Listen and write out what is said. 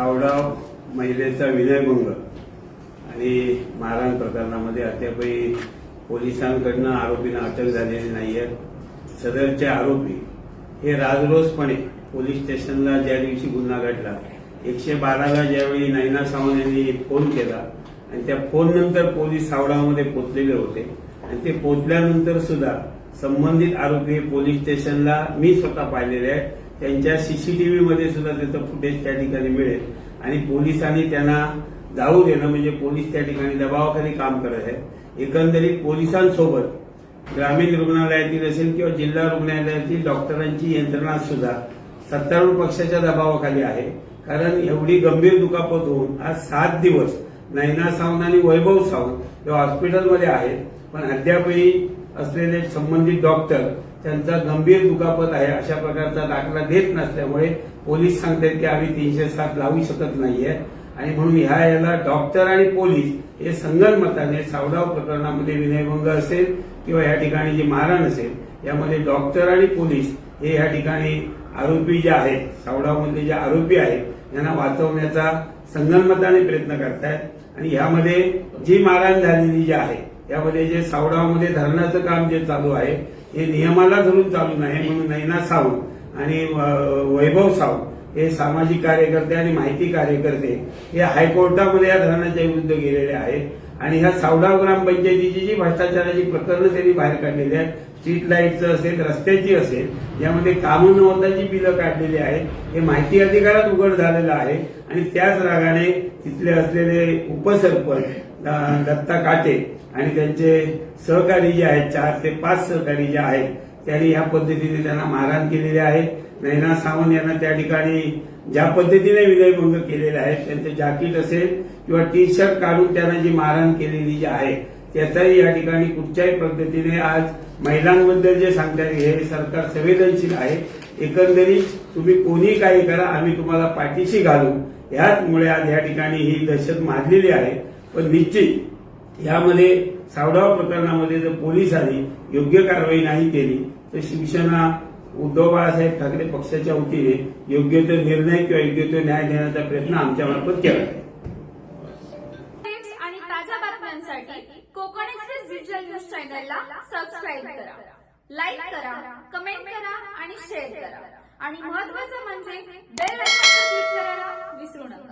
सावडाव महिलेचा विनयभंग आणि मारहाण प्रकरणामध्ये अद्यापही पोलिसांकडनं आरोपींना अटक झालेली नाही आहे सदरचे आरोपी हे राजरोसपणे पोलीस स्टेशनला ज्या दिवशी गुन्हा घडला एकशे बाराला ज्यावेळी नैना सावंत यांनी फोन केला आणि त्या फोननंतर पोलीस सावडामध्ये पोचलेले होते. आणि ते पोचल्यानंतर सुद्धा संबंधित आरोपी पोलीस स्टेशनला मी स्वतः पाहिलेले आहे त्यांच्या सीसीटीव्ही मध्ये सुद्धा त्याचं फुटेज त्या ठिकाणी मिळेल. आणि पोलिसांनी त्यांना जाऊ देणं म्हणजे पोलीस त्या ठिकाणी दबावाखाली काम करत आहे एकंदरीत पोलिसांसोबत ग्रामीण रुग्णालयातील असेल किंवा जिल्हा रुग्णालयातील डॉक्टरांची यंत्रणा सुद्धा सत्तारूढ पक्षाच्या दबावाखाली आहे. कारण एवढी गंभीर दुखापत होऊन आज सात दिवस नैना सावंत आणि वैभव सावंत हे हॉस्पिटलमध्ये आहेत. पण अद्यापही असलेले संबंधित डॉक्टर त्यांचा गंभीर दुखापत आहे अशा प्रकारचा दाखला देत नसल्यामुळे पोलीस सांगतात की आम्ही तीनशे सात लावू शकत नाहीये. आणि म्हणून ह्या याला डॉक्टर आणि पोलीस हे संगनमताने सावडाव प्रकरणामध्ये विनयभंग असेल किंवा या ठिकाणी जी मारहाण असेल यामध्ये डॉक्टर आणि पोलीस हे या ठिकाणी आरोपी जे आहेत सावडावमधले जे आरोपी आहेत यांना वाचवण्याचा संगनमताने प्रयत्न करतायत. आणि यामध्ये जी मारहाण झालेली जी आहे यामध्ये जे सावडावमध्ये धरणाचं काम जे चालू आहे हे नियमाला धरून चालू नाही म्हणून नैना सावंत आणि वैभव सावंत हे सामाजिक कार्यकर्ते आणि माहिती कार्यकर्ते हे हायकोर्टामध्ये या धरणाच्या विरुद्ध गेलेले आहेत. आणि ह्या सावडाव ग्रामपंचायतीची जी भ्रष्टाचाराची प्रकरणं त्यांनी बाहेर काढलेली आहेत स्ट्रीट लाईटचं असेल रस्त्याची असेल यामध्ये कामं नव्हताची बिलं काढलेली आहेत. हे माहिती अधिकारात उघड झालेलं आहे. आणि त्याच रागाने तिथले असलेले उपसरपंच दत्ता काटे आणि त्यांचे सहकारी जे आहेत चार ते पाच सहकारी जे आहेत त्यांनी ह्या पद्धतीने त्यांना मारहाण केलेली आहे. नैना सावंत यांना त्या ठिकाणी ज्या पद्धतीने विनयभंग केलेले आहेत त्यांचं जॅकेट असेल किंवा टी शर्ट काढून त्यांना जी मारहाण केलेली जी आहे त्याचाही या ठिकाणी कुठच्याही पद्धतीने आज महिलांबद्दल जे सांगतात हे सरकार संवेदनशील आहे. एकंदरीत तुम्ही कोणी काही करा आम्ही तुम्हाला पाठीशी घालू ह्याचमुळे आज या ठिकाणी ही दहशत माजलेली आहे. पण निश्चित यामध्ये सावडाव प्रकरणामध्ये जर पोलिसांनी योग्य कारवाई नाही केली तर शिवसेना उद्धव बाळासाहेब ठाकरे पक्षाच्या वतीने योग्य तो निर्णय किंवा योग्य तो न्याय देण्याचा प्रयत्न आमच्या मार्फत केला जाईल. आणि ताज्या बातम्यांसाठी कोकण एक्सप्रेस डिजिटल न्यूज चॅनलला सबस्क्राईब करा. लाईक करा कमेंट करा आणि शेअर करा. आणि महत्वाचं म्हणजे बेल आयकॉनवर क्लिक करायला विसरू नका.